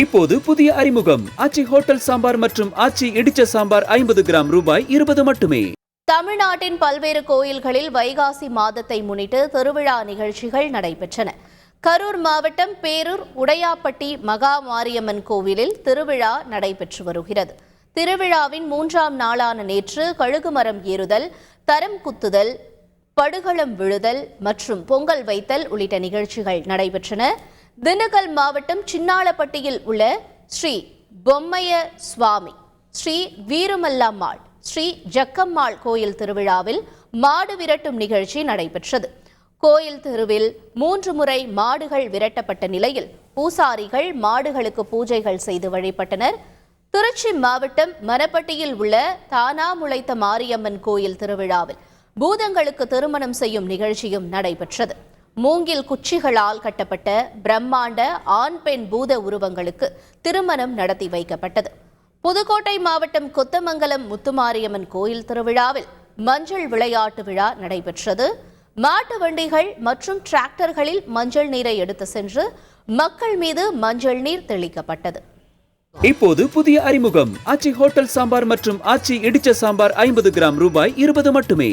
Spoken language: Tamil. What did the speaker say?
இப்போது புதிய அறிமுகம். ஆச்சி ஹோட்டல் சாம்பார் மற்றும் ஆச்சி இடிச்ச சாம்பார் ஐம்பது கிராம் ரூபாய் இருபது மட்டுமே. தமிழ்நாட்டின் பல்வேறு கோயில்களில் வைகாசி மாதத்தை முன்னிட்டு திருவிழா நிகழ்ச்சிகள் நடைபெற்றன. கரூர் மாவட்டம் பேரூர் உடையாப்பட்டி மகா மாரியம்மன் கோவிலில் திருவிழா நடைபெற்று வருகிறது. திருவிழாவின் மூன்றாம் நாளான நேற்று கழுகுமரம் ஏறுதல் தரம் குத்துதல் படுகளம் விழுதல் மற்றும் பொங்கல் வைத்தல் உள்ளிட்ட நிகழ்ச்சிகள் நடைபெற்றன. திண்டுக்கல் மாவட்டம் சின்னாளப்பட்டியில் உள்ள ஸ்ரீ பொம்மைய சுவாமி ஸ்ரீ வீரமல்லம்மாள் ஸ்ரீ ஜக்கம்மாள் கோயில் திருவிழாவில் மாடு விரட்டும் நிகழ்ச்சி நடைபெற்றது. கோயில் தெருவில் மூன்று முறை மாடுகள் விரட்டப்பட்ட நிலையில் பூசாரிகள் மாடுகளுக்கு பூஜைகள் செய்து வழிபட்டனர். திருச்சி மாவட்டம் மரப்பட்டியில் உள்ள தானா முளைத்த மாரியம்மன் கோயில் திருவிழாவில் பூதங்களுக்கு திருமணம் செய்யும் நிகழ்ச்சியும் நடைபெற்றது. மூங்கில் குச்சிகளால் கட்டப்பட்ட பிரம்மாண்ட ஆண் பெண் பூத உருவங்களுக்கு திருமணம் நடத்தி வைக்கப்பட்டது. புதுக்கோட்டை மாவட்டம் கொத்தமங்கலம் முத்துமாரியம்மன் கோயில் திருவிழாவில் மஞ்சள் விளையாட்டு விழா நடைபெற்றது. மாட்டு வண்டிகள் மற்றும் டிராக்டர்களில் மஞ்சள் நீரை எடுத்து சென்று மக்கள் மீது மஞ்சள் நீர் தெளிக்கப்பட்டது. இப்போது புதிய அறிமுகம். ஆச்சி ஹோட்டல் சாம்பார் மற்றும் ஆச்சி இடிச்ச சாம்பார் ஐம்பது கிராம் ரூபாய் இருபது மட்டுமே.